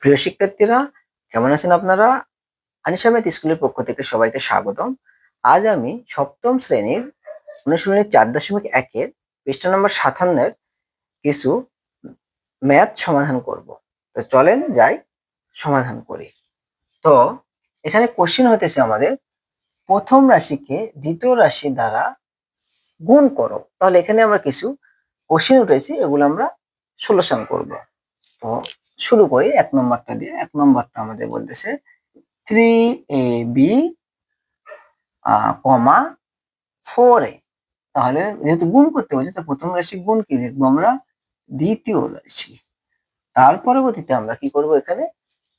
প্রিয় শিক্ষার্থীরা, কেমন আছেন আপনারা? আনিসামেদ স্কুলের পক্ষ থেকে সবাইকে স্বাগতম। আজ আমি সপ্তম শ্রেণির অনুশীলনী চার দশমিক একের পৃষ্ঠা নম্বর সাতান্নের কিছু ম্যাথ সমাধান করব। তো চলেন যাই, সমাধান করি। তো এখানে কোশ্চেন হতেছে আমাদের, প্রথম রাশিকে দ্বিতীয় রাশি দ্বারা গুণ করো। তাহলে এখানে আমরা কিছু কোশ্চেন উঠেছি, এগুলো আমরা সলিউশন করব। তো শুরু করি, এক নম্বরটা দিয়ে। এক নম্বরটা আমাদের বলতেছে three A B comma four A তাহলে যেহেতু গুণ করতে বলছে, তো প্রথম রাশি গুণ কি দেখব আমরা? দ্বিতীয় রাশি। তার পরবর্তীতে আমরা কি করব এখানে?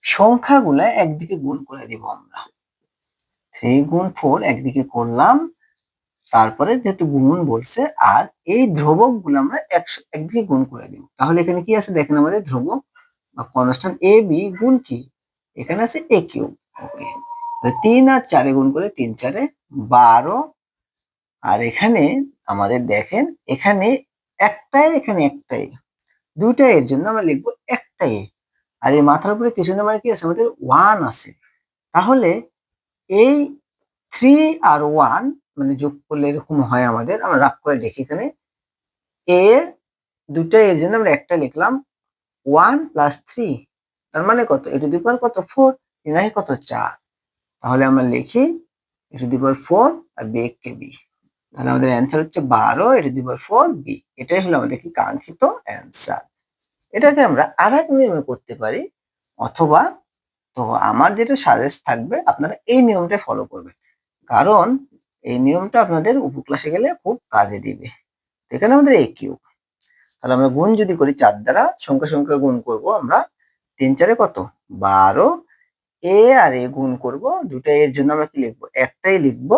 সংখ্যাগুলা একদিকে গুণ করে দিব আমরা। থ্রি গুণ ফোর একদিকে করলাম। তারপরে যেহেতু গুণ বলছে, আর এই ধ্রুবকগুলো আমরা একদিকে গুণ করে দিব। তাহলে এখানে কি আছে? দেখেন আমাদের ধ্রুবক বা কনস্ট্যান্ট এ বি গুণ কি? এখানে আছে এ কিউব ওকে তিন আর চারে গুণ করে তিন চারে বারো। আর এখানে আমাদের দেখেন, এখানে একটাই এখানে একটাই। দুইটা এর জন্য আমরা লিখব একটাই। আর এই মাথার উপরে কিছু না মানে কি আছে? আমাদের ওয়ান আছে। তাহলে এই থ্রি আর ওয়ান মানে যোগ করলে এরকম হয় আমাদের। আমরা রাগ করে দেখি এখানে। এ দুটা এর জন্য আমরা একটা লিখলাম। ওয়ান প্লাস থ্রি তার মানে কত? এ টু দি পাওয়ার কত? ফোর এনাহি কত? চার। তাহলে আমরা লিখি A to the power four R B কে বি তাহলে আমাদের অ্যান্সার হচ্ছে বারো A to the power four B এটাই হলো আমাদের কি কাঙ্ক্ষিত অ্যান্সার এটাকে আমরা আর এক নিয়মে করতে পারি, অথবা তো আমার যেটা সাজেস্ট থাকবে, আপনারা এই নিয়মটা ফলো করবেন। কারণ এই নিয়মটা আপনাদের উপক্লাসে গেলে খুব কাজে দিবে। এখানে আমাদের এ কিউব তাহলে আমরা গুণ যদি করি চার দ্বারা, সংখ্যা সংখ্যা গুণ করব আমরা তিন চারে কত? বারো। এ আর এ গুণ করব দুটা এর জন্য আমরা কি লিখব? একটাই লিখব,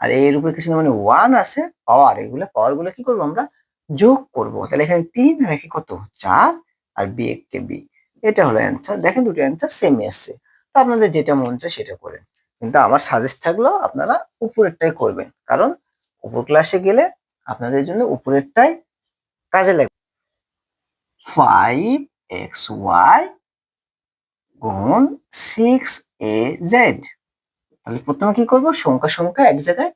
আর এর উপরে কিছু মানে ওয়ান আছে পাওয়ার এগুলো পাওয়ারগুলো কি করব আমরা? যোগ করব। তাহলে এখানে তিন আর কত? চার, আর বি কে বি। এটা হলো অ্যান্সার দেখেন দুটো অ্যান্সার সেম এসছে তো আপনাদের যেটা মন চায় সেটা করেন। কিন্তু আমার সাজেস্ট থাকল আপনারা উপরেরটাই করবেন। কারণ উপর ক্লাসে গেলে আপনাদের জন্য উপরেরটাই কাজে লাগবে। ফাইভ এক্স ওয়াই গুণ সিক্স এ জেড তাহলে প্রথমে কি করব? সংখ্যা সংখ্যা এক জায়গায়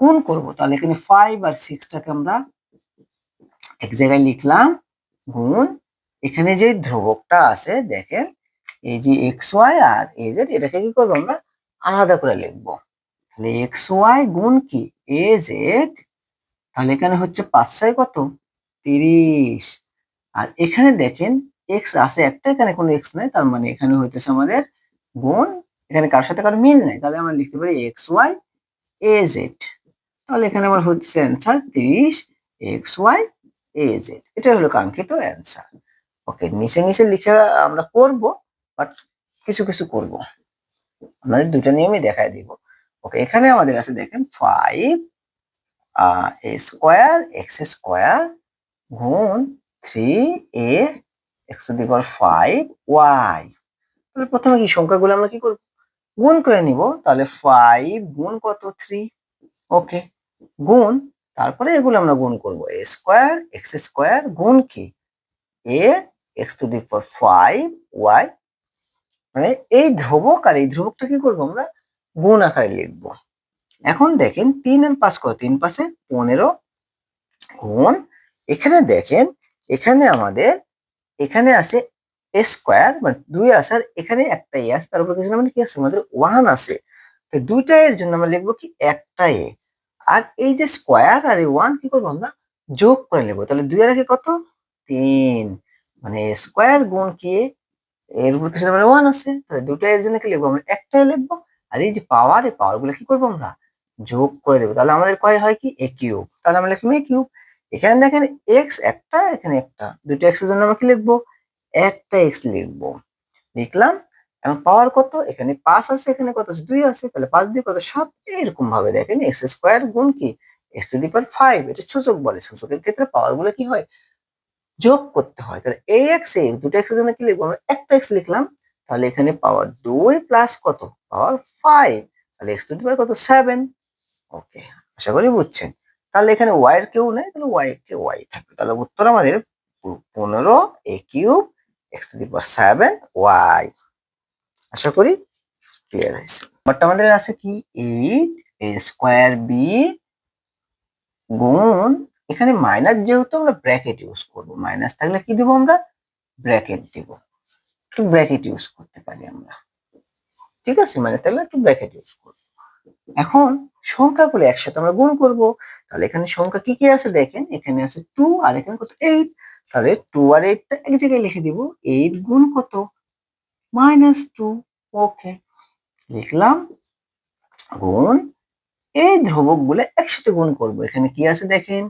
গুণ করব। তাহলে এখানে ফাইভ আর সিক্সটাকে আমরা এক জায়গায় লিখলাম গুণ। এখানে যে ধ্রুবকটা আছে, দেখেন, এই যে এক্স ওয়াই আর এ জেড এটাকে কি করব আমরা আলাদা করে লিখব। তাহলে এক্স ওয়াই গুণ কি? এ জেড তাহলে এখানে হচ্ছে পাঁচ ছয় কত? তিরিশ। আর এখানে দেখেন এক্স আছে একটা, এখানে কোনো এক্স নাই, তার মানে এখানে হইতেছে আমাদের গুণ, এখানে কার সাথে কারও মিল নেই, তাহলে আমরা লিখতে পারি এক্স ওয়াই এ জেড তাহলে এখানে আমার হচ্ছে অ্যান্সার তিরিশ এক্স ওয়াই এ জেড এটা হলো কাঙ্ক্ষিত অ্যান্সার ওকে নিচে নিচে লিখে আমরা করব বাট কিছু কিছু করব। আমাদের দুটো নিয়মই দেখায় দিব। ওকে এখানে আমাদের আছে দেখেন five A square X square গুণ three A X to the power five Y তাহলে প্রথমে কি সংখ্যাগুলো আমরা কি করব? গুণ করে নিব। তাহলে ফাইভ গুণ কত? থ্রি ওকে গুণ, তারপরে এগুলো আমরা গুণ করব। এ স্কোয়ার এক্স স্কোয়ার গুণ কি? A X to the power five Y মানে এই ধ্রুবক আর এই ধ্রুবকটা কি করব আমরা? গুণ আকারে লিখব। এখন দেখেন তিন আর পাঁচ কত? তিন পাশে পনেরো। গুণ, এখানে দেখেন এখানে আমাদের, এখানে আছে এ স্কোয়ার মানে দুই আছে আর এখানে একটা এ আছে, তার উপর কিছু মানে কি আছে? আমাদের ওয়ান আছে। তো দুইটা এর জন্য আমরা লিখব কি? একটা এ আর এই যে স্কোয়ার আর এই ওয়ান কি করব আমরা? যোগ করে নেব তাহলে দুই আর কত? তিন। মানে স্কোয়ার গুণ কি? এর উপর কিছু মানে ওয়ান আছে। তাহলে দুটা এর জন্য কি লিখব আমরা? একটাই লিখব। আর এই যে পাওয়ার এই পাওয়ারগুলো কি করব আমরা? যোগ করে দেবো। তাহলে আমাদের কয় হয় কি? এ কিউব তাহলে আমরা লিখব এ কিউব এখানে দেখেন এক্স একটা, এখানে একটা। দুটো এক্সের জন্য আমরা কি লিখব? একটা এক্স লিখব। লিখলাম এবং পাওয়ার কত? এখানে পাঁচ আছে, এখানে কত আছে? দুই আছে, তাহলে পাঁচ, দুই, কত? সাত এরকম ভাবে দেখেন এক্স স্কোয়ার গুণ কি? X to the power five এটা সূচক বলে। সূচকের ক্ষেত্রে পাওয়ারগুলো কি হয়? যোগ করতে হয়। তাহলে এই এক্স এ দুটো এক্সের জন্য কি লিখব? আমরা একটা এক্স লিখলাম, তাহলে এখানে পাওয়ার দুই প্লাস কত? পাওয়ার ফাইভ তাহলে এক্স টু দি পাওয়ার কত? সেভেন ওকে আশা করি বুঝছেন। তাহলে এখানে ওয়াই এর কেউ নেই, তাহলে ওয়াই কে ওয়াই থাকবে। তাহলে উত্তর আমাদের পনেরো A cube X to the power seven Y আশা করি ক্লিয়ার হয়েছে। বাট আমাদের আছে কি? এইট এ স্কোয়ার বি গুণ, এখানে মাইনাস যেহেতু আমরা ব্র্যাকেট ইউজ করব। মাইনাস থাকলে কি দেবো আমরা? ব্র্যাকেট দিব। একটু ব্র্যাকেট ইউজ করতে পারি আমরা। ঠিক আছে? মানে তাহলে একটু ব্র্যাকেট ইউজ করব। এখন সংখ্যাগুলো একসাথে আমরা গুণ করব, তাহলে এখানে সংখ্যা কি কি আছে দেখেন, এখানে আছে টু আর এখানে কত এইট তাহলে টু আর এইটটা এক জায়গায় লিখে দিব এইট গুণ কত? মাইনাস টু ওকে লিখলাম, গুণ এই ধ্রুবকগুলো একসাথে গুণ করব, এখানে কি আছে দেখেন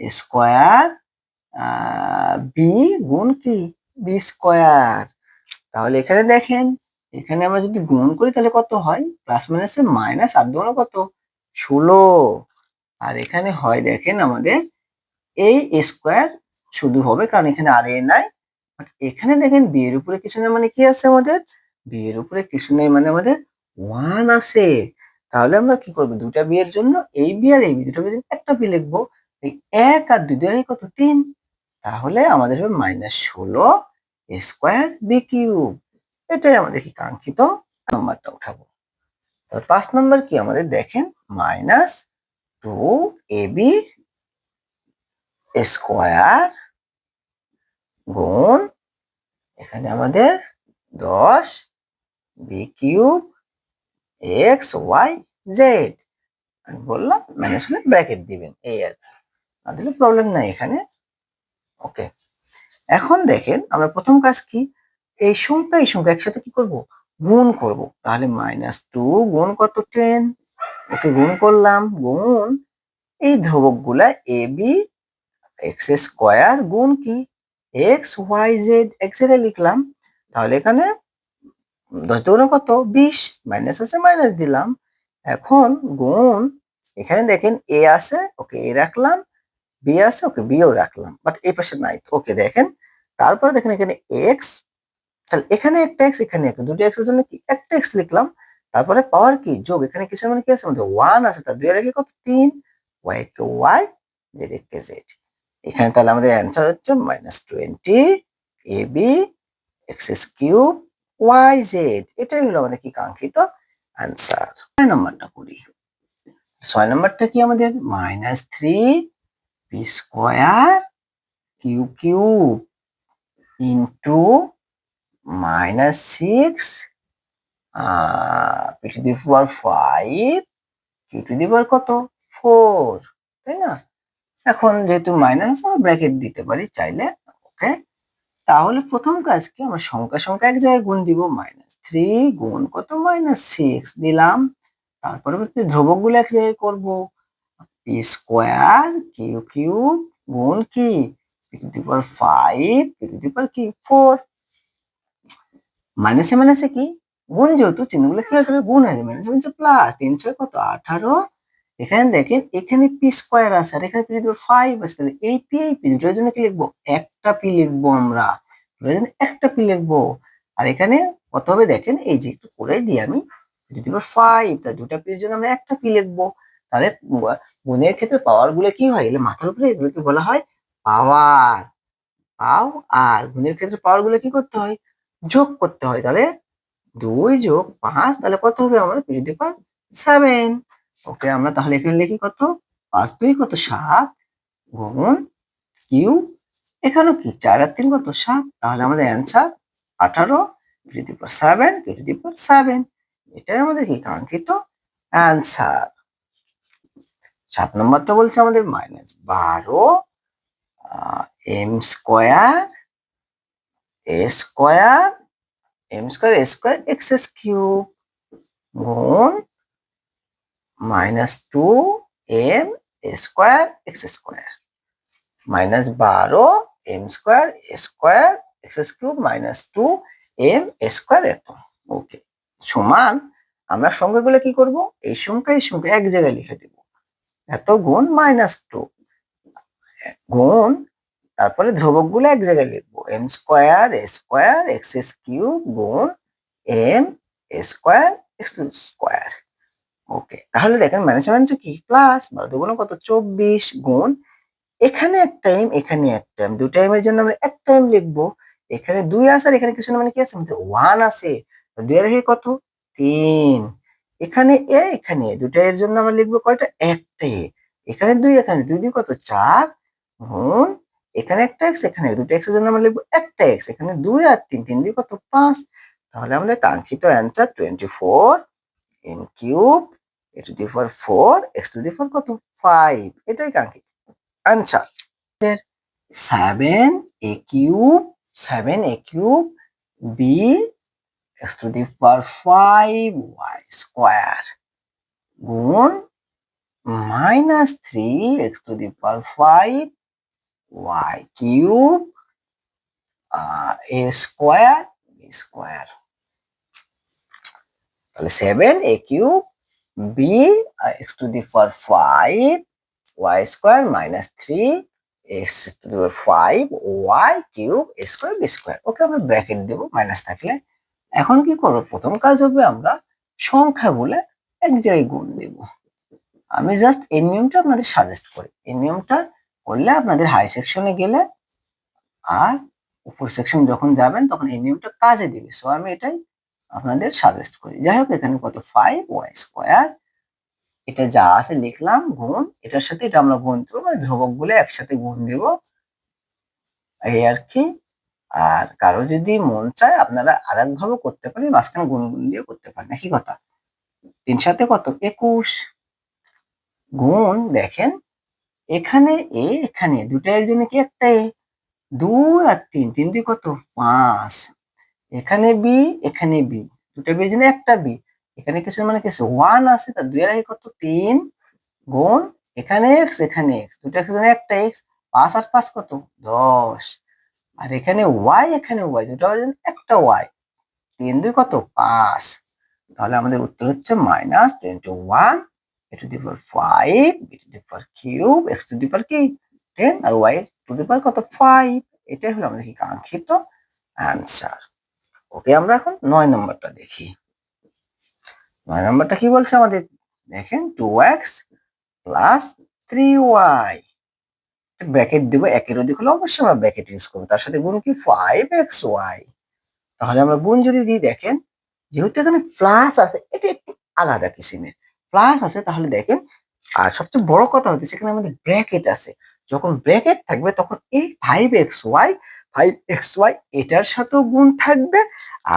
স্কোয়ার বি গুণ কি? বি স্কোয়ার তাহলে এখানে দেখেন এখানে আমরা যদি গুণ করি তাহলে কত হয়? প্লাস মাইনাসে মাইনাস আর দুগুণ কত? ষোলো। আর এখানে হয় দেখেন আমাদের এই স্কোয়ার শুধু হবে কারণ এখানে আর এ নাই। বাট এখানে দেখেন বি এর উপরে কিছু নেই মানে কি আছে আমাদের? বি এর উপরে কিছু নেই মানে আমাদের ওয়ান আছে। তাহলে আমরা কি করব? দুটা বি এর জন্য এই বি আর এই বি দুটো বিয়ের একটা বি লিখব। এই এক আর দুই দুই কত? তিন। তাহলে আমাদের হবে মাইনাস ষোলো স্কোয়ার বি কিউব এটাই আমাদের কি কাঙ্ক্ষিত? নাম্বারটা উঠাবো। তাহলে পাঁচ নম্বর কি আমাদের দেখেন? Minus two A B square গুণ এখানে আমাদের দশ B cube X Y Z. আমি বললাম মাইনাস হলে ব্র্যাকেট দিবেন, এই আর কি। না দিলে প্রবলেম নাই এখানে। ওকে এখন দেখেন আমরা প্রথম কাজ কি? এই সংখ্যা এই সংখ্যা একসাথে কি করব? গুণ করব। তাহলে মাইনাস টু গুণ কত? টেন ওকে গুণ করলাম, গুণ। এই ধ্রুবকগুলা এ বি এক্স স্কোয়ার গুণ কি? X Y Z X A লিখলাম। তাহলে এখানে দশ দুগুণে কত? বিশ। মাইনাস আছে মাইনাস দিলাম। এখন গুণ, এখানে দেখেন এ আছে, ওকে এ রাখলাম। বি আছে, ওকে বিও রাখলাম। বাট এই পাশে নাই। ওকে দেখেন, তারপরে দেখেন এখানে এক্স তাহলে এখানে একটা এক্স এখানে একটা দুটো এক্সের জন্য কি? একটা এক্স লিখলাম। তারপরে পাওয়ার কি? যোগ। এখানে কিছু মানে কি আছে? আমাদের ওয়ান আছে। তার দুই আগে কত? তিন। ওয়াই কে ওয়াই জেড কে জেড এখানে তাহলে আমাদের অ্যান্সার হচ্ছে minus twenty A B X S cube Y Z এটাই হলো আমাদের কি কাঙ্ক্ষিত অ্যান্সার ছয় নম্বরটা করি। ছয় নম্বরটা কি আমাদের? Minus three P square Q cube into minus six P to the power five Q to the power কত? ফোর তাই না? এখন যেহেতু মাইনাস আমরা ব্র্যাকেট দিতে পারি চাইলে ওকে তাহলে প্রথম কাজ কি আমরা সংখ্যা সংখ্যা এক জায়গায় গুণ দিব মাইনাস থ্রি গুণ কত? মাইনাস সিক্স দিলাম। তারপরে ধ্রুবকগুলো এক জায়গায় করব। পি স্কোয়ার কিউ কিউ গুণ কি? P to the power five P to the power কি? ফোর মাইনাসে মাইনাসে কি? গুণ যেহেতু চিহ্নগুলো কি হয়ে গুণ হয়ে যাবে। মাইনাস মাইনাসে প্লাস তিন ছয় কত? আঠারো। এখানে দেখেন, এখানে পি স্কোয়ার আছে আর এখানে পি টু ফাইভ আছে। এই পি এই পি দুটোর জন্য কি লিখব? একটা পি লিখব আমরা। দুটোর জন্য একটা পি লিখব। আর এখানে কত হবে দেখেন? এই যে একটু করে দিই আমি টু ফাইভ তার দুটা পির জন্য আমরা একটা পি লিখব। তাহলে গুণের ক্ষেত্রে পাওয়ারগুলো কি হয়? এগুলো মাথার উপরে এগুলোকে বলা হয় পাওয়ার পাও আর গুণের ক্ষেত্রে পাওয়ারগুলো কি করতে হয়? যোগ করতে হয়, তাহলে দুই যোগ পাঁচ, তাহলে কত হবে আমার? Two the power seven okay, আমরা তাহলে এখানে লিখি কত? পাঁচ দুই কত? সাত গুণ কিউ। এখানেও কি? চার আর তিন কত? সাত। তাহলে আমাদের অ্যান্সার আঠারো। To the power seven to the power seven এটাই আমাদের কি? কাঙ্ক্ষিত অ্যান্সার সাত নম্বরটা বলছে আমাদের মাইনাস বারো M square A square M square A square X S cube গুণ minus two M square X square minus বারো M square square X S cube minus two M square এত। ওকে সমান, আমরা সংখ্যাগুলো কি করব? এই সংখ্যা এই সংখ্যা এক জায়গায় লিখে দেব। এত গুণ মাইনাস টু গুণ তারপরে ধ্রুবকগুলো এক জায়গায় লিখব। M square A square X S cube গুণ M A square X square okay তাহলে দেখেন মাইনাস মাইনাস কি? প্লাস বারো দুগুণ কত? চব্বিশ গুণ এখানে এক টাইম এখানে এক টাইম দু টাইমের জন্য আমরা এক টাইম লিখব। এখানে দুই আছে আর এখানে কিছু না মানে কি আছে? আমাদের ওয়ান আছে। দুই আর কত? তিন। এখানে এ এখানে। দুটা এর জন্য আমরা লিখব কয়টা? একটা এ এখানে দুই এখানে দুই। দুই কত? চার গুণ এখানে একটা এক্স এখানে দুটো এক্সের জন্য আমরা লিখব একটা এক্স এখানে দুই আর তিন তিন দুই কত? পাঁচ। তাহলে আমাদের কাঙ্ক্ষিত answer twenty four N cube A to the four four X to the four কত? ফাইভ এটাই কাঙ্ক্ষিত answer seven A cube seven A cube B X to the power five Y square গুণ minus three X to the power five Y cube A square B square তাহলে seven A cube B X to the power five Y square minus three X to the power five Y cube A square B square okay আমরা bracket দেবো minus থাকলে। এখন কি করব? প্রথম কাজ হবে আমরা সংখ্যাগুলো এক জায়গায় গুণ দেব। আমি জাস্ট এই নিয়মটা আপনাদের সাজেস্ট করি। এই নিয়মটা করলে আপনাদের হাই সেকশনে গেলে আর উপর সেকশন যখন যাবেন, তখন এই নিয়মটা কাজে দিবে। সো আমি এটাই আপনাদের সাজেস্ট করি। যাই হোক, এখানে কত? ফাইভ ওয়াই স্কোয়ার এটা যা আছে লিখলাম, গুণ। এটার সাথে এটা আমরা গুণ দেবো মানে ধ্রুবকগুলো একসাথে গুণ দেব। এই আর কি। আর কারও যদি মন চায়, আপনারা আর ভাবে করতে পারেন মাঝখানে গুণ গুণ দিয়ে করতে পারেন। একই কথা। তিন সাথে কত? একুশ। গুণ, দেখেন এখানে এ, এখানে, দুটা এর জন্য কি একটা এ? দুই আর তিন তিন দুই কত? পাঁচ। এখানে বি এখানে বি। দুটা বি জন্য একটা বি। এখানে কিছু মানে কিছু? ওয়ান আছে তার দুই একে কত? তিন গুণ এখানে এক্স এখানে এক্স। দুটা এক্স একটা এক্স। পাঁচ আর পাঁচ কত? দশ। আর এখানে ওয়াই এখানে ওয়াই। দুটা একটা ওয়াই। তিন দুই কত? পাঁচ। তাহলে আমাদের উত্তর হচ্ছে minus twenty one A to the power five B to the power cube X to the power কি টেন আর ওয়াই টু দি পাওয়ার কত? ফাইভ এটাই হলো আমাদের কি কাঙ্ক্ষিত অ্যান্সার ওকে আমরা এখন নয় নম্বরটা দেখি। নয় নম্বরটা কি বলছে আমাদের? দেখেন two X plus three Y bracket দেবো, একের অধিক হলে অবশ্যই আমরা ব্র্যাকেট ইউজ করব। তার সাথে গুণ কি? ফাইভ এক্স ওয়াই তাহলে আমরা গুণ যদি দিই, দেখেন, যেহেতু এখানে প্লাস আছে, এটা একটু আলাদা কিসিমের। প্লাস আছে, তাহলে দেখেন, আর সবচেয়ে বড় কথা হচ্ছে সেখানে আমাদের ব্র্যাকেট আছে। যখন ব্র্যাকেট থাকবে, তখন এই five X Y five X Y এটার সাথেও গুণ থাকবে,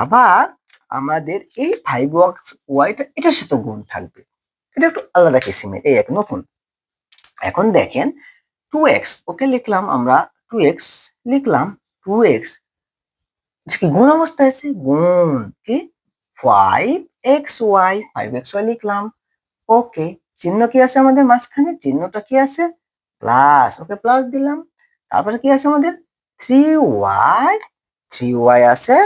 আবার আমাদের এই ফাইভ ওয়াক্স ওয়াইটা এটার সাথেও গুণ থাকবে। এটা একটু আলাদা কিসিমের এই এক নতুন। এখন দেখেন টু এক্স ওকে লিখলাম আমরা টু এক্স লিখলাম টু এক্স কি গুণ অবস্থায় আছে? গুণ, কি? Five X Y five X Y লিখলাম। ওকে, চিহ্ন কি আছে আমাদের মাঝখানে? চিহ্নটা কি আছে? প্লাস ওকে প্লাস দিলাম। তারপরে কি আছে আমাদের? থ্রি ওয়াই থ্রি ওয়াই আছে।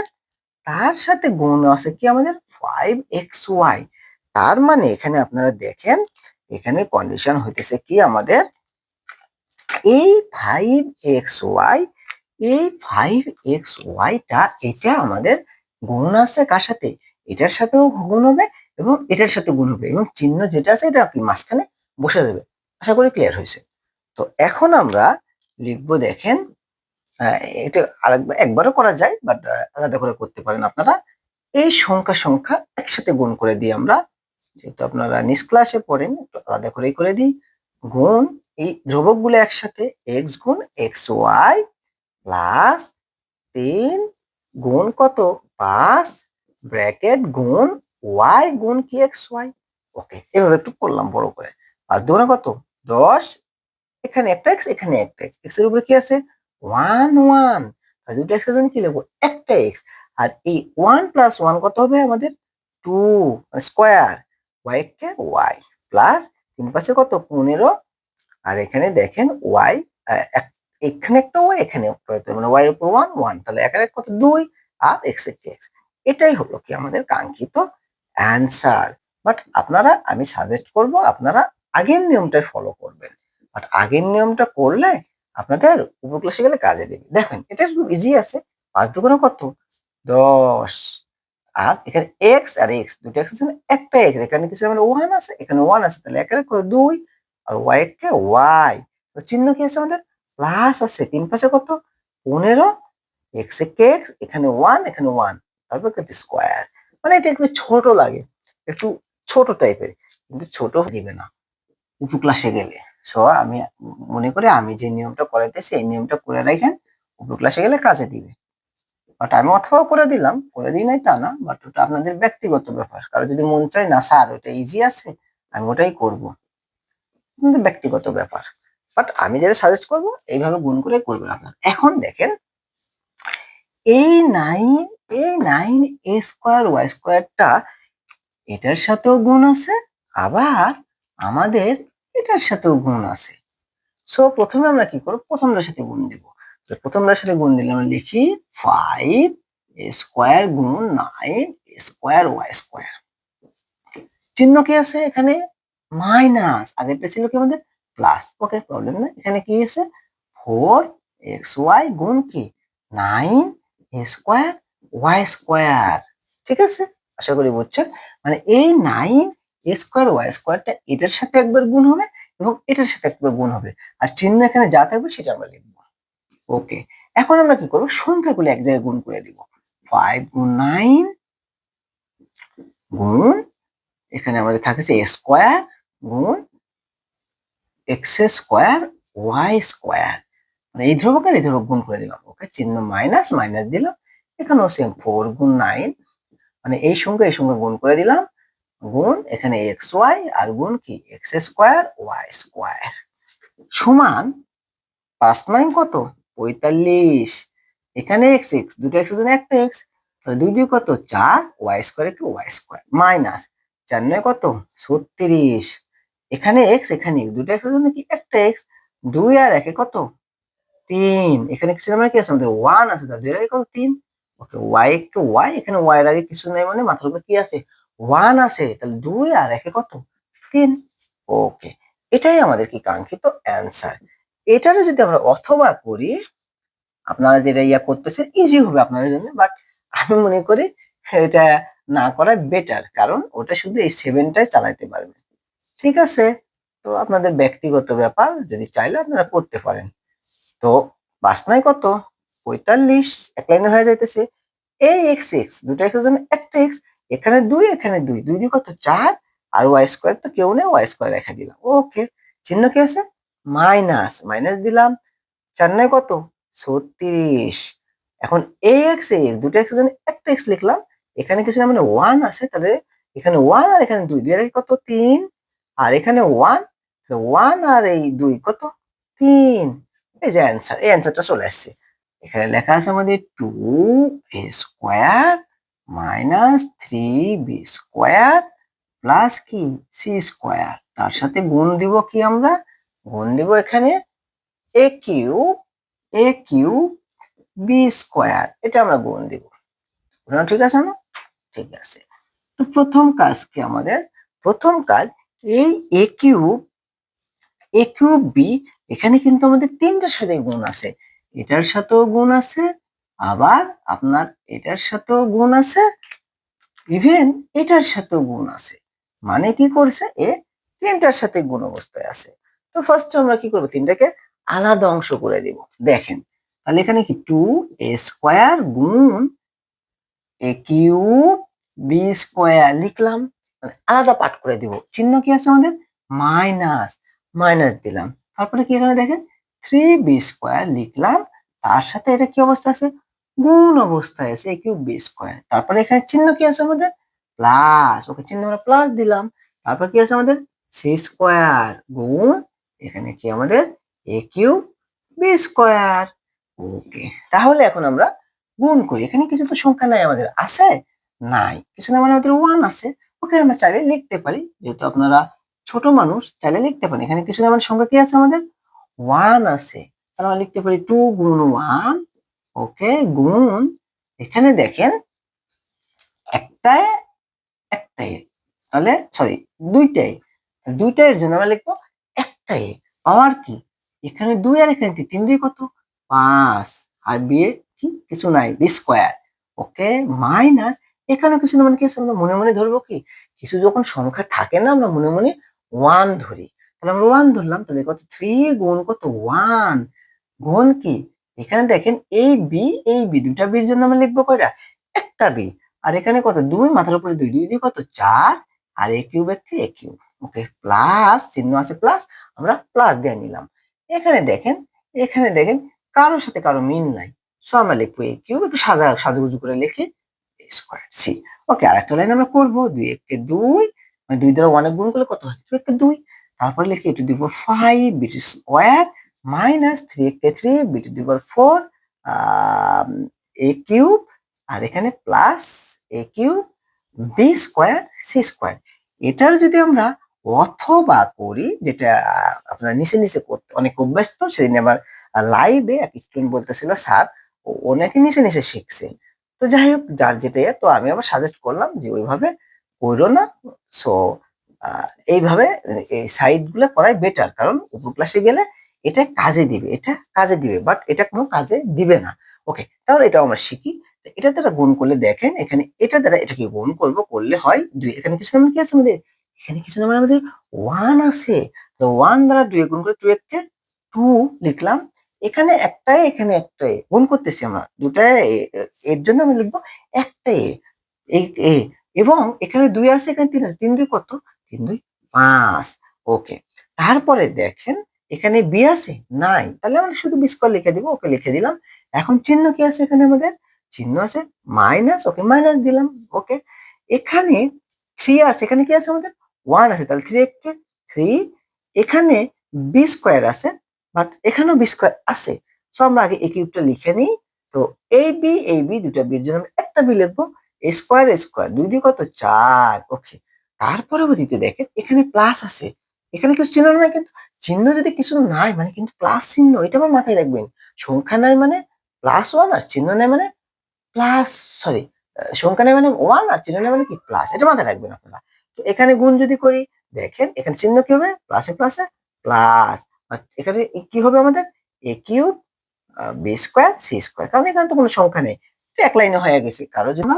তার সাথে গুণ আছে কি আমাদের? ফাইভ এক্স ওয়াই তার মানে এখানে আপনারা দেখেন, এখানে কন্ডিশন হইতেছে কি আমাদের? এই ফাইভ এক্স ওয়াই এই ফাইভ এক্স ওয়াইটা এটা আমাদের গুণ আছে কার সাথে? এটার সাথেও গুণ হবে এবং এটার সাথে গুণ হবে এবং চিহ্ন যেটা আছে এটা কি মাঝখানে বসে যাবে আশা করি ক্লিয়ার হয়েছে। তো এখন আমরা লিখব, দেখেন এটা আরেকবার, একবারও করা যায় বাট আলাদা করে করতে পারেন আপনারা। এই সংখ্যা সংখ্যা একসাথে গুণ করে দিই আমরা, যেহেতু আপনারা নিজ ক্লাসে পড়েন, একটু আলাদা করেই করে দিই। গুণ, এই ধ্রুবকগুলো একসাথে এক্স গুণ এক্স ওয়াই প্লাস তিন গুণ কত? পাঁচ ব্র্যাকেট গুণ ওয়াই গুণ কি এক্স ওয়াই ওকে এভাবে একটু করলাম বড় করে। পাঁচ দুগুণে কত? দশ। এখানে একটা এক্স এখানে একটা এক্স এক্সের উপরে কি আছে? One one. দুটো এক্সের জন্য কি লিখব? একটা এক্স আর এই ওয়ান প্লাস ওয়ান কত হবে আমাদের? Two square. ওয়াই কে ওয়াই প্লাস তিন পাশে কত? পনেরো। আর এখানে দেখেন ওয়াই এখানে একটা ওয়াই এখানে মানে ওয়াই এর উপর ওয়ান ওয়ান তাহলে এখানে কত? দুই। আর এক্স একটি এক্স এটাই হলো কি আমাদের কাঙ্ক্ষিত অ্যান্সার বাট আপনারা, আমি সাজেস্ট করব, আপনারা আগের নিয়মটাই ফলো করবেন। বাট আগের নিয়মটা করলে আপনাদের উপর ক্লাসে গেলে কাজে দেবে। দেখেন, এটা একটু ইজি আছে। পাঁচ দুগুণে কত? দশ। আর এখানে এক্স আর এক্স দুটো এক্স আছে, একটা এক্স এখানে কিছু মানে ওয়ান আছে, এখানে ওয়ান আছে। তাহলে এখানে কত দুই, আর ওয়াই কে ওয়াই তো চিহ্ন কি আছে আমাদের? প্লাস আছে, তিন পাশে কত? পনেরো। এক্স এ কে এক্স এখানে ওয়ান এখানে ওয়ান তারপর কত স্কোয়ার মানে এটা একটু ছোট লাগে। একটু ছোট টাইপের, কিন্তু ছোট দিবে না। উপর ক্লাসে গেলে। সো আমি মনে করি আমি যে নিয়মটা করাইতেছি, এই নিয়মটা করে রাখেন উপর ক্লাসে গেলে কাজে দিবে। বাট আমি অথবা করে দিলাম, করে দিই নাই তা না বাট ওটা আপনাদের ব্যক্তিগত ব্যাপার। কারও যদি মন চায়, না স্যার, ওটা ইজি আছে, আমি ওটাই করব। কিন্তু ব্যক্তিগত ব্যাপার। বাট আমি যেটা সাজেস্ট করব, এইভাবে গুণ করে করবেন আপনার। এখন দেখেন এই নাইন এই নাইন, এ স্কোয়ার, ওয়াই স্কোয়ারটা এটার সাথেও গুণ আছে, আবার আমাদের এটার সাথেও গুণ আছে। সো প্রথমে আমরা কি করব? প্রথমটার সাথে গুণ দিব। প্রথমটার সাথে গুণ দিলে আমরা লিখি ফাইভ স্কোয়ার গুণ নাইন স্কোয়ার ওয়াই স্কোয়ার চিহ্ন কি আছে এখানে? মাইনাস আগেরটা ছিল কি আমাদের? প্লাস ওকে প্রবলেম না এখানে কি আছে? ফোর এক্স ওয়াই গুণ কি? নাইন স্কোয়ার ওয়াই স্কোয়ার ঠিক আছে? আশা করি বুঝছেন? মানে এই নাইন এ স্কোয়ার ওয়াই স্কোয়ারটা এটার সাথে একবার গুণ হবে এবং এটার সাথে একবার গুণ হবে। আর চিহ্ন এখানে যা থাকবে সেটা আমরা লিখব। ওকে, এখন আমরা কি করব? সংখ্যাগুলো এক জায়গায় গুণ করে দিব। ফাইভ গুণ নাইন গুণ, এখানে আমাদের থাকছে স্কোয়ার গুণ এক্স স্কোয়ার ওয়াই স্কোয়ার মানে এই ধ্রুবক এই ধ্রুবক গুণ করে দিলাম। ওকে চিহ্ন মাইনাস মাইনাস দিলাম। এখানেও সেম ফোর গুণ নাইন মানে এই সঙ্গে এই সঙ্গে গুণ করে দিলাম। গুণ এখানে এক্স ওয়াই আর গুণ কি? এক্স স্কোয়ার ওয়াই স্কোয়ার সমান পাঁচ নাইন কত? পঁয়তাল্লিশ। এখানে এক্স এক্স দুটো এক্স জন্য একটা এক্স দুই দুই কত? চার। ওয়াই স্কোয়ার কি? ওয়াই স্কোয়ার মাইনাস চার নয় কত? ছত্রিশ। এখানে এক্স এখানে দুটো এক্স জন্য কি? একটা এক্স দুই আর একে কত? তিন। এখানে কিছু মানে কি আছে? আমাদের ওয়ান আছে। তাহলে দুই কত? তিন? ওকে ওয়াই কে ওয়াই এখানে ওয়াই এর আগে কিছু নাই মানে মাথার উপরে কি আছে? ওয়ান আছে। তাহলে দুই আর একে কত? তিন। ওকে, এটাই আমাদের কি কাঙ্ক্ষিত অ্যান্সার এটারও যদি আমরা অথবা করি, আপনারা যেটা ইয়া করতেছেন ইজি হবে আপনাদের জন্য বাট আমি মনে করি এটা না করা বেটার কারণ ওটা শুধু এই সেভেনটাই চালাইতে পারবে ঠিক আছে? তো আপনাদের ব্যক্তিগত ব্যাপার, যদি চাইলে আপনারা করতে পারেন। তো বাসনায় কত? পঁয়তাল্লিশ, এক লাইনে হয়ে যাইতেছে। এই এক্স এক্স দুটো এক্স জন্য একটা এক্স এখানে দুই এখানে দুই। দুই দুই কত? চার। আর ওয়াই স্কোয়ার তো কেউ নেই ওয়াই স্কোয়ার রেখে দিলাম। ওকে চিহ্ন কি আছে? মাইনাস মাইনাস দিলাম। চার নয় কত? ছত্রিশ। এখন এক্স এক্স দুটো এক্স জন্য একটা এক্স লিখলাম। এখানে কিছু না মানে ওয়ান আছে, তাহলে এখানে ওয়ান আর এখানে দুই। দুই কত? তিন। আর এখানে ওয়ান ওয়ান আর এই দুই কত? তিন। এই যে অ্যান্সার এই অ্যান্সারটা চলে আসছে এখানে লেখা আছে আমাদের two A square minus three B square plus কি সি স্কোয়ার তার সাথে গুণ দিব কি আমরা? গুণ দিব এখানে A Q A Q B square এটা আমরা গুণ দিব। ঠিক আছে না? ঠিক আছে। তো প্রথম কাজ কি আমাদের? প্রথম কাজ এই A cube A cube B এখানে কিন্তু আমাদের তিনটার সাথে গুণ আছে। এটার সাথেও গুণ আছে, আবার আপনার এটার সাথেও গুণ আছে ইভেন এটার সাথেও গুণ আছে। মানে কি করছে? এ তিনটার সাথে গুণ অবস্থায় আছে। তো ফার্স্ট আমরা কি করব? তিনটাকে আলাদা অংশ করে দিব। দেখেন, তাহলে এখানে কি টু এ স্কোয়ার গুণ এ কিউব বি স্কোয়ার লিখলাম মানে আলাদা পাঠ করে দিব। চিহ্ন কি আছে আমাদের? মাইনাস মাইনাস দিলাম। তারপরে কি এখানে দেখেন? থ্রি বি স্কোয়ার লিখলাম, তার সাথে এটা কি অবস্থা আছে? গুণ অবস্থায় আছে কিউ বি স্কোয়ার তারপরে এখানে চিহ্ন কি আছে আমাদের? প্লাস ওকে চিহ্ন আমরা প্লাস দিলাম। তারপর কি আছে আমাদের? সি স্কোয়ার গুণ এখানে কি আমাদের? A Q B square okay, তাহলে এখন আমরা গুণ করি। এখানে কিছু তো সংখ্যা নাই আমাদের। আছে? নাই। কিছু না মানে আমাদের ওয়ান আছে। ওকে আমরা চাইলে লিখতে পারি। যেহেতু আপনারা ছোট মানুষ চাইলে লিখতে পারি এখানে কিছু না মানে সংখ্যা কি আছে আমাদের? ওয়ান আছে। তাহলে আমরা লিখতে পারি টু গুণ ওয়ান ওকে গুণ এখানে দেখেন একটায় একটাই তাহলে সরি দুইটাই। দুইটাই জন্য আমরা লিখব একটাই। পাওয়ার কি? এখানে দুই আর এখানে তিন, তিন দুই কত? পাঁচ। আর বিয়ে কি? কিছু নাই বি স্কোয়ার ওকে মাইনাস এখানে কিছু মানে কি আমরা মনে মনে ধরবো কি? কিছু যখন সংখ্যা থাকে না আমরা মনে মনে ওয়ান ধরি। তাহলে আমরা ওয়ান ধরলাম, তাহলে কত? থ্রি গুণ কত? ওয়ান গুণ কি? এখানে দেখেন এই বি এই বি দুটা বির জন্য আমরা লিখব কয়টা? একটা বি আর এখানে কত? দুই, মাথার উপরে দুই দুই কত? চার। আর এ কিউব একটি এ কিউব ওকে প্লাস চিহ্ন আছে প্লাস আমরা প্লাস দিয়ে নিলাম। এখানে দেখেন এখানে দেখেন কারোর সাথে কারও মিল নাই। সো আমরা লিখব এ কিউব একটু সাজা, সাজুগুজু করে লিখি স্কোয়ার সি ওকে আর একটা লাইন আমরা করব, দুই একে দুই মানে দুই দ্বারা অনেক গুণ করলে কত হয়? দুই একে দুই। তারপরে লিখি টু দিব ফাইভ বিটি স্কোয়ার মাইনাস থ্রি একে থ্রি বি বিটি দিব ফোর এ কিউব আর এখানে plus A cube B square C square এটার যদি আমরা অথবা করি যেটা আপনার নিচে নিচে করতে অনেক অভ্যস্ত সেদিন আমার লাইভে এক স্টুডেন্ট বলতেছিল স্যার অনেকে নিচে নিচে শিখছে। তো যাই হোক যার যেটা ইয়ে, তো আমি আবার সাজেস্ট করলাম যে ওইভাবে করো না। সো এইভাবে এই সাইডগুলো করাই বেটার কারণ উপর ক্লাসে গেলে এটা কাজে দিবে, এটা কাজে দিবে বাট এটা কোনো কাজে দিবে না। ওকে তাহলে এটা আমরা শিখি। এটা দ্বারা গুণ করলে দেখেন, এখানে এটা দ্বারা এটাকে গুণ করব, করলে হয় দুই, এখানে কিছু নাম্বার কি আছে আমাদের? এখানে কিছু নাম্বার আমাদের ওয়ান আছে। তো ওয়ান দ্বারা দুই গুণ করে টু একে টু লিখলাম। এখানে একটাই এখানে একটাই গুণ করতেছি আমরা। দুটা এ- এ- এর জন্য আমি লিখব একটাই এ এবং এখানে দুই আছে, এখানে তিন আছে। তিন দুই কত? তিন দুই পাঁচ। ওকে। তারপরে দেখেন, এখানে বি আছে নাই তাহলে আমরা শুধু বি স্কোয়ার লিখে দিব, ওকে লিখে দিলাম। এখন চিহ্ন কি আছে এখানে আমাদের? চিহ্ন আছে মাইনাস ওকে মাইনাস দিলাম, ওকে। এখানে থ্রি আছে, এখানে কি আছে আমাদের? ওয়ান আছে, তাহলে থ্রি একে থ্রি এখানে বি স্কোয়ার আছে বাট এখানেও বি স্কোয়ার আছে। সো আমরা আগে এই কিউবটা লিখে নিই। তো এই বি এই বি দুটা বির জন্য একটা বি লিখব। স্কোয়ার স্কোয়ার দুই দুই কত? চার ওকে তার পরবর্তীতে দেখেন, এখানে প্লাস আছে। এখানে কিছু চিহ্ন নাই কিন্তু, চিহ্ন যদি কিছু নাই মানে কিন্তু প্লাস চিহ্ন, এটা আমার মাথায় রাখবেন। সংখ্যা নাই মানে প্লাস ওয়ান আর চিহ্ন নাই মানে প্লাস সরি সংখ্যা নাই মানে ওয়ান আর চিহ্ন নাই মানে কি প্লাস এটা মাথায় রাখবেন আপনারা। তো এখানে গুণ যদি করি, দেখেন, এখানে চিহ্ন কি হবে? প্লাসে প্লাসে প্লাস আর এখানে কি হবে আমাদের? A cube B square C square কারণ এখানে তো কোনো সংখ্যা নেই। এক লাইনে হয়ে গেছে। কারোর জন্য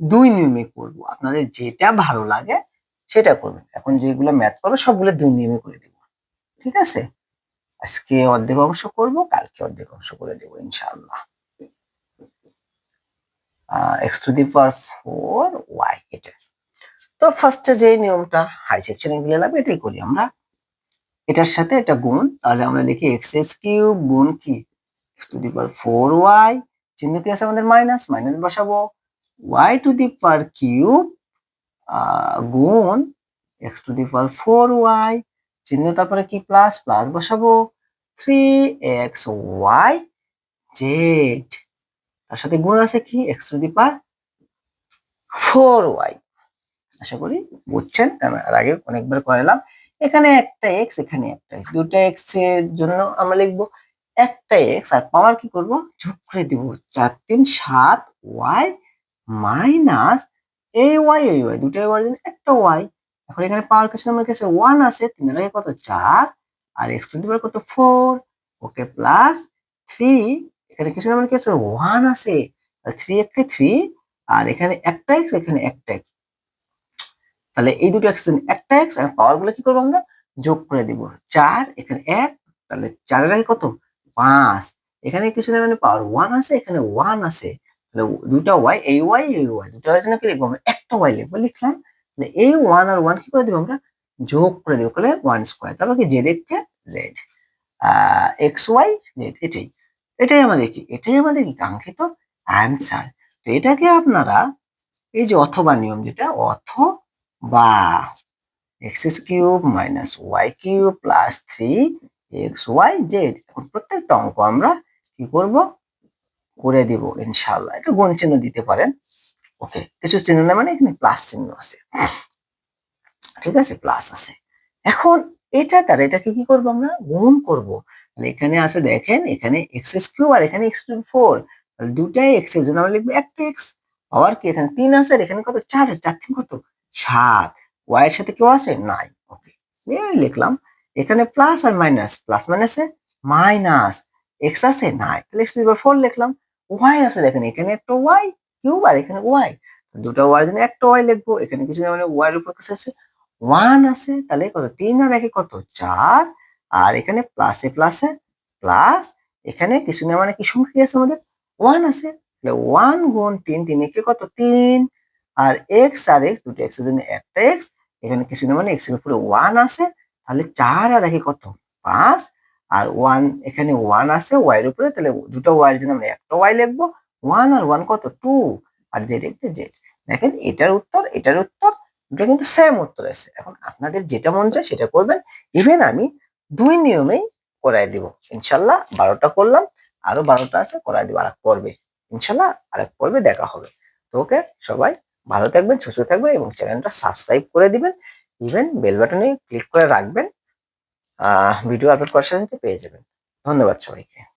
দুই নিয়মে করব। আপনাদের যেটা ভালো লাগে সেটা করবেন। এখন যেগুলো ম্যাথ করব সবগুলো দুই নিয়মে করে দিব। ঠিক আছে? আজকে অর্ধেক অংশ করব, কালকে অর্ধেক অংশ করে দেবো, ইনশাআল্লাহ। X to the power four Y এটা। তো ফার্স্টে যে নিয়মটা হাই সেকশনে গেলে লাগবে, এটাই করি আমরা। এটার সাথে এটা গুণ, তাহলে আমরা লিখি এক্স এস কিউব গুণ কি? X to the power four Y চিহ্ন কি আছে আমাদের? মাইনাস মাইনাস বসাবো। Y to the power cube গুণ X to the power four Y চিহ্ন তারপরে কি প্লাস প্লাস বসাবো? থ্রি এক্স ওয়াই জেড তার সাথে গুণ আছে কি? X to the power four Y আশা করি বুঝছেন কারণ এর আগে অনেকবার করালাম এখানে একটা এক্স এখানে একটা এক্স দুটা এক্সের জন্য আমরা লিখব একটা এক্স আর পাওয়ার কি করব? যোগ করে দিব, চার তিন সাত ওয়াই মাইনাস এই ওয়াই এই ওয়াই দুটো ওয়াই জন্য একটা ওয়াই। এখন এখানে পাওয়ার কাছে আমার কাছে ওয়ান আছে তিনের আগে কত? চার। আর এক্স টু কত? ফোর ওকে প্লাস থ্রি এখানে কিছু আমার কাছে ওয়ান আছে। থ্রি একে থ্রি আর এখানে একটা এক্স এখানে একটা এক্স তাহলে এই দুটো এক্স একটা এক্স আর পাওয়ারগুলো কি করব আমরা? যোগ করে দিব। চার, এখানে এক, তাহলে চারের আগে কত? পাঁচ। এখানে কিছু না মানে পাওয়ার ওয়ান আছে, এখানে ওয়ান আছে। তাহলে দুটা ওয়াই এই ওয়াই এই ওয়াই দুটা ওয়াই জন্য কি লিখব আমরা। একটা ওয়াই লিখব, লিখলাম। এই ওয়ান আর ওয়ান কি করে দিব আমরা? যোগ করে দিব, তাহলে ওয়ান স্কোয়ার তারপর কি জেড একে জেড এক্স ওয়াই জেড এটাই। এটাই আমাদের কি? এটাই আমাদের কাঙ্ক্ষিত অ্যান্সার তো এটাকে আপনারা এই যে অথবা নিয়ম যেটা, অথবা X cube minus Y cube plus three X Y Z প্রত্যেকটা অঙ্ক আমরা কি করব? করে দিব ইনশাল্লাহ একটু গুণ চিহ্ন দিতে পারেন। ওকে কিছু চিহ্ন না মানে এখানে প্লাস চিহ্ন আছে। ঠিক আছে প্লাস আছে। এখন এটা দ্বারা এটাকে কি করব আমরা? গুণ করব। তাহলে এখানে আছে দেখেন, এখানে এক্স কিউব আর এখানে এক্স কিউব ফোর তাহলে দুটাই এক্সের জন্য আমরা লিখব একটা এক্স আবার কি এখানে তিন আছে আর এখানে কত? চার আছে। চার তিন কত? সাত। ওয়াই এর সাথে কেউ আছে? নাই ওকে এই লিখলাম। এখানে প্লাস আর মাইনাস প্লাস মাইনাসে মাইনাস এক্স আছে? নাই তাহলে এক্স টু ফোর লিখলাম। ওয়াই আছে দেখেন, এখানে একটা ওয়াই কিউব আর এখানে ওয়াই দুটো ওয়াই জন্য একটা ওয়াই লিখব, এখানে কিছু না মানে ওয়াই এর উপর কিছু আছে। ওয়ান আছে, তাহলে কত? তিন আর একে কত? চার। আর এখানে প্লাসে প্লাসে প্লাস এখানে কিছু না মানে কি সংখ্যা আছে আমাদের? ওয়ান আছে। তাহলে ওয়ান গুণ তিন তিন একে কত? তিন। আর এক্স আর এক্স দুটো এক্সের জন্য একটা এক্স এখানে কিছু না মানে এক্সের উপরে ওয়ান আছে। তাহলে চার আর একে কত? পাঁচ। আর ওয়ান এখানে ওয়ান আছে ওয়াই এর উপরে, তাহলে দুটো ওয়াই এর জন্য আমরা একটা ওয়াই লিখব। ওয়ান আর ওয়ান কত? টু আর জেড একটা জেড দেখেন, এটার উত্তর এটার উত্তর, দুটো কিন্তু সেম উত্তর আছে। এখন আপনাদের যেটা মন চায় সেটা করবেন। ইভেন আমি দুই নিয়মেই করাই দিব। ইনশাল্লাহ বারোটা করলাম, আরও বারোটা আছে, করাই দিব আর পর্বে। ইনশাল্লাহ আরেক পর্বে দেখা হবে। তো ওকে, সবাই ভালো থাকবেন, সুস্থ থাকবেন এবং চ্যানেলটা সাবস্ক্রাইব করে দিবেন। ইভেন বেল বাটনে ক্লিক করে রাখবেন। ভিডিও আপলোড করার সাথে সাথে পেয়ে যাবেন। ধন্যবাদ সবাইকে।